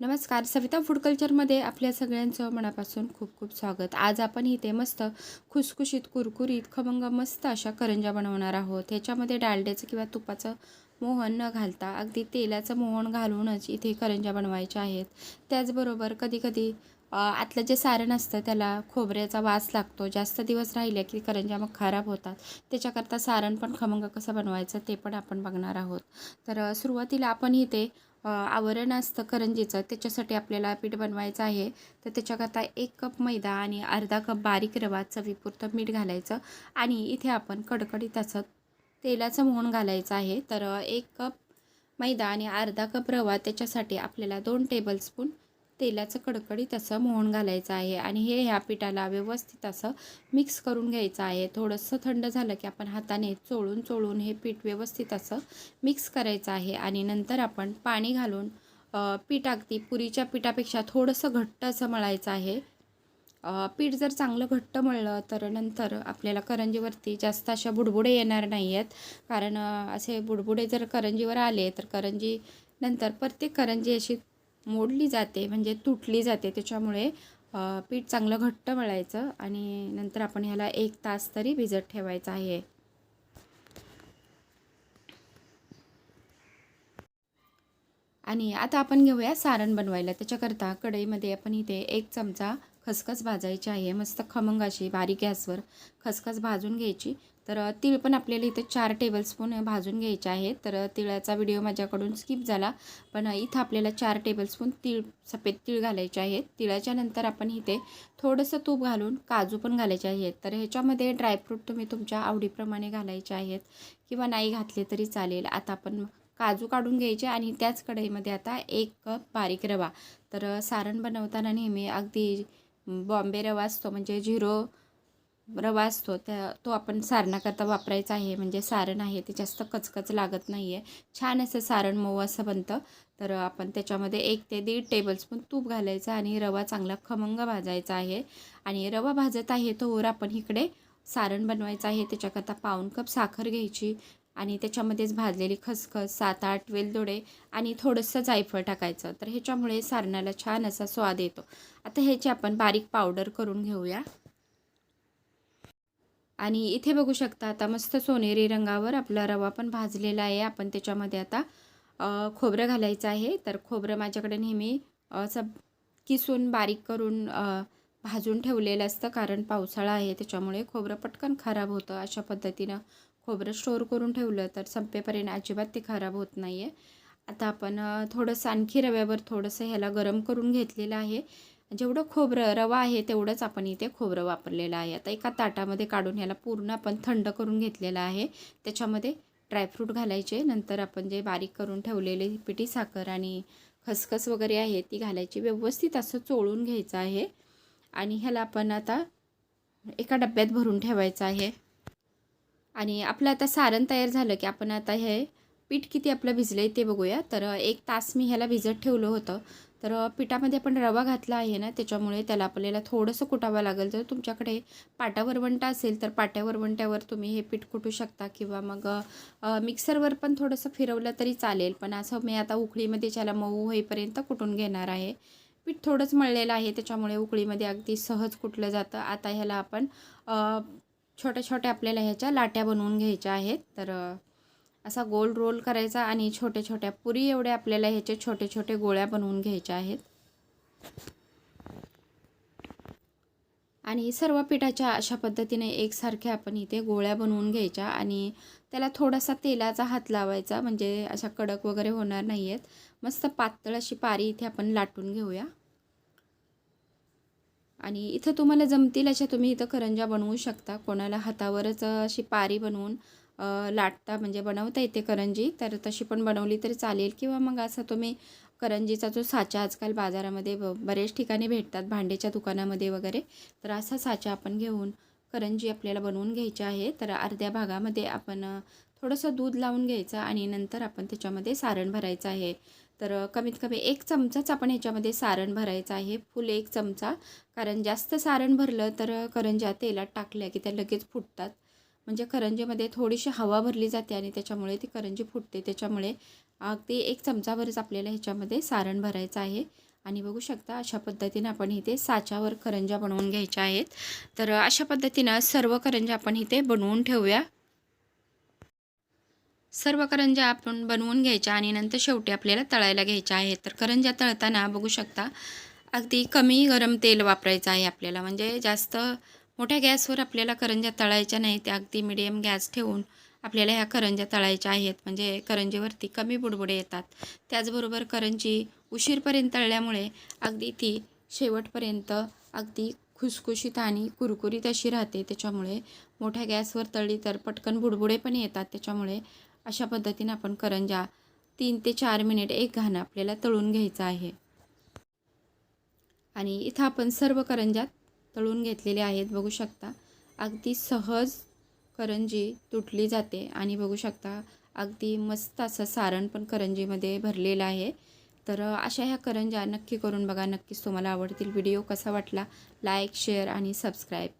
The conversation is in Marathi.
नमस्कार. सविता फूड कल्चरमध्ये आपल्या सगळ्यांचं मनापासून खूप खूप स्वागत. आज आपण इथे मस्त खुसखुशीत कुरकुरीत खमंग मस्त अशा करंजा बनवणार आहोत. ह्याच्यामध्ये डालड्याचं किंवा तुपाचं मोहन न घालता अगदी तेलाचं मोहन घालूनच इथे करंजा बनवायच्या आहेत. त्याचबरोबर कधीकधी आतलं जे सारण असतं त्याला खोबऱ्याचा वास लागतो. जास्त दिवस राहिले की करंजा मग खराब होतात. त्याच्याकरता सारण पण खमंग कसं बनवायचं ते पण आपण बघणार आहोत. तर सुरुवातीला आपण इथे आवरण असतं करंजीचं त्याच्यासाठी आपल्याला पीठ बनवायचं आहे. तर त्याच्याकरता एक कप मैदा आणि अर्धा कप बारीक रवा चवीपुरतं मीठ घालायचं. आणि इथे आपण कडकडीत असं तेलाचं मोहन घालायचं आहे. तर एक कप मैदा आणि अर्धा कप रवा त्याच्यासाठी आपल्याला दोन टेबलस्पून तेलाचं कडकडीत असं मोहन घालायचं आहे आणि हे ह्या पिठाला व्यवस्थित असं मिक्स करून घ्यायचं आहे. थोडंसं थंड झालं की आपण हाताने चोळून चोळून हे पीठ व्यवस्थित असं मिक्स करायचं आहे आणि नंतर आपण पाणी घालून पीठ अगदी पुरीच्या पिठापेक्षा थोडंसं घट्ट असं मळायचं आहे. पीठ जर चांगलं घट्ट मळलं तर नंतर आपल्याला करंजीवरती जास्त अशा बुडबुडे येणार नाही आहेत कारण असे बुडबुडे जर करंजीवर आले तर करंजी नंतर प्रत्येक करंजी अशी मोडली जाते म्हणजे तुटली जाते. त्याच्यामुळे पीठ चांगलं घट्ट मळायचं आणि नंतर आपण ह्याला एक तास तरी भिजत ठेवायचं आहे. आणि आता आपण घेऊया सारण बनवायला. त्याच्याकरता कढईमध्ये आपण इथे एक चमचा खसखस भाजायची आहे. मस्त खमंग अशी बारीक गॅसवर खसखस भाजून घ्यायची. तर तिळ तीळ पण आपल्याला इथे चार टेबलस्पून भाजून घ्यायचे आहेत. तर तिळाचा व्हिडिओ माझ्याकडून स्किप झाला. पण इथं आपल्याला चार टेबलस्पून तीळ सफेद तीळ घालायचे आहेत. तिळाच्या नंतर आपण इथे थोडंसं तूप घालून काजू पण घालायचे आहेत. तर ह्याच्यामध्ये ड्रायफ्रूट तुम्ही तुमच्या आवडीप्रमाणे घालायचे आहेत किंवा नाही घातले तरी चालेल. आता आपण काजू काढून घ्यायचे आणि त्याच कढईमध्ये आता एक कप बारीक रवा. तर सारण बनवताना नेहमी अगदी बॉम्बे रवा असतो म्हणजे झिरो रवा असतो त्या तो आपण सारणाकरता वापरायचा आहे. म्हणजे सारण आहे ते जास्त कचकच लागत नाही आहे छान असं सारण मऊ असं बनतं. तर आपण त्याच्यामध्ये एक ते दीड टेबलस्पून तूप घालायचं आणि रवा चांगला खमंग भाजायचा आहे. आणि रवा भाजत आहे तोवर आपण इकडे सारण बनवायचं आहे. त्याच्याकरता पाऊण कप साखर घ्यायची आणि त्याच्यामध्येच भाजलेली खसखस सात आठ वेलदोडे आणि थोडंसं जायफळ टाकायचं. तर ह्याच्यामुळे सारणाला छान असा स्वाद येतो. आता ह्याची आपण बारीक पावडर करून घेऊया. आणि इथे बघू शकता आता मस्त सोनेरी रंगावर आपला रवा पण भाजलेला आहे. आपण त्याच्यामध्ये आता खोबरं घालायचं आहे. तर खोबरं माझ्याकडे नेहमी असं किसून बारीक करून भाजून ठेवलेलं असतं कारण पावसाळा आहे. त्याच्यामुळे खोबरं पटकन खराब होतं. अशा पद्धतीनं खोबरं स्टोअर करून ठेवलं तर संपेपर्यंत अजिबात ते खराब होत नाही आहे आता आपण थोडंसं आणखी रव्यावर थोडंसं ह्याला गरम करून घेतलेलं आहे. जेवढं खोबरं रवा आहे तेवढंच आपण इथे खोबरं वापरलेलं आहे. आता एका ताटामध्ये काढून ह्याला पूर्ण आपण थंड करून घेतलेलं आहे. त्याच्यामध्ये ड्रायफ्रूट घालायचे. नंतर आपण जे बारीक करून ठेवलेले पिठी साखर आणि खसखस वगैरे आहे ती घालायची. व्यवस्थित असं चोळून घ्यायचं आहे. आणि ह्याला आपण आता एका डब्यात भरून ठेवायचं आहे. आणि आपलं आता सारण तयार झालं की आपण आता हे पीठ किती आपलं भिजलं आहे ते बघूया. तर एक तास मी ह्याला भिजत ठेवलं होतं. तर पिठामध्ये आपण रवा घातला आहे ना त्याच्यामुळे त्याला आपल्याला थोडंसं कुटावं लागेल. जर तुमच्याकडे पाटा असेल तर पाट्यावरवंट्यावर तुम्ही हे पीठ कुटू शकता किंवा मग मिक्सरवर पण थोडंसं फिरवलं तरी चालेल. पण असं मी आता उकळीमध्ये ज्याला मऊ होईपर्यंत कुटून घेणार आहे. पीठ थोडंच मळलेलं आहे त्याच्यामुळे उकळीमध्ये अगदी सहज कुटलं जातं. आता ह्याला आपण छोट्या छोट्या आपल्याला ह्याच्या लाट्या बनवून घ्यायच्या आहेत. तर असा गोल रोल करायचा आणि छोट्या छोट्या पुरी एवढ्या आपल्याला ह्याचे छोटे छोटे गोळ्या बनवून घ्यायच्या आहेत. आणि सर्व पिठाच्या अशा पद्धतीने एकसारख्या आपण इथे गोळ्या बनवून घ्यायच्या आणि त्याला थोडासा तेलाचा हात लावायचा म्हणजे अशा कडक वगैरे होणार नाही आहेत मस्त पातळ अशी पारी इथे आपण लाटून घेऊया. आणि इथं तुम्हाला जमतील अशा तुम्ही इथं करंजा बनवू शकता. कोणाला हातावरच अशी पारी बनवून लाटता म्हणजे बनवता येते करंजी. तर तशी पण बनवली तरी चालेल. किंवा मग असं तुम्ही करंजीचा जो साचा आजकाल बाजारामध्ये बरेच ठिकाणी भेटतात भांडेच्या दुकानामध्ये वगैरे तर असा साचा आपण घेऊन करंजी आपल्याला बनवून घ्यायची आहे. तर अर्ध्या भागामध्ये आपण थोडंसं दूध लावून घ्यायचं आणि नंतर आपण त्याच्यामध्ये सारण भरायचं आहे. तर कमीत कमी एक चमचाच आपण ह्याच्यामध्ये सारण भरायचं आहे. फुल एक चमचा. कारण जास्त सारण भरलं तर करंज्या तेलात टाकल्या की त्या लगेच फुटतात. म्हणजे करंजीमध्ये थोडीशी हवा भरली जाते आणि त्याच्यामुळे ती करंजी फुटते. त्याच्यामुळे अगदी एक चमचाभरच आपल्याला ह्याच्यामध्ये सारण भरायचं आहे. आणि बघू शकता अशा पद्धतीनं आपण इथे साच्यावर करंजा बनवून घ्यायच्या आहेत. तर अशा पद्धतीनं सर्व करंजा आपण इथे बनवून ठेवूया. सर्व करंजा आपण बनवून घ्यायच्या आणि नंतर शेवटी आपल्याला तळायला घ्यायच्या आहेत. तर करंजा तळताना बघू शकता अगदी कमी गरम तेल वापरायचं आहे आपल्याला. म्हणजे जास्त मोठ्या गॅसवर आपल्याला करंज्या तळायच्या नाही त्या अगदी मिडियम गॅस ठेवून आपल्याला ह्या करंज्या तळायच्या आहेत. म्हणजे करंजीवरती कमी बुडबुडे येतात. त्याचबरोबर करंजी उशीरपर्यंत तळल्यामुळे अगदी ती शेवटपर्यंत अगदी खुसखुशीत आणि कुरकुरीत अशी राहते. त्याच्यामुळे मोठ्या गॅसवर तळली तर पटकन बुडबुडे पण येतात. त्याच्यामुळे अशा पद्धतीनं आपण करंजा तीन ते चार मिनिट एक घाणं आपल्याला तळून घ्यायचं आहे. आणि इथं आपण सर्व करंजात तळून घेतलेले आहेत बघू शकता. अगदी सहज करंजी तुटली जाते आणि बघू शकता अगदी मस्त असं सारण पण करंजीमध्ये भरलेलं आहे. तर अशा ह्या करंजा नक्की करून बघा नक्कीच तुम्हाला आवडतील. व्हिडिओ कसा वाटला? लाईक शेअर आणि सबस्क्राईब.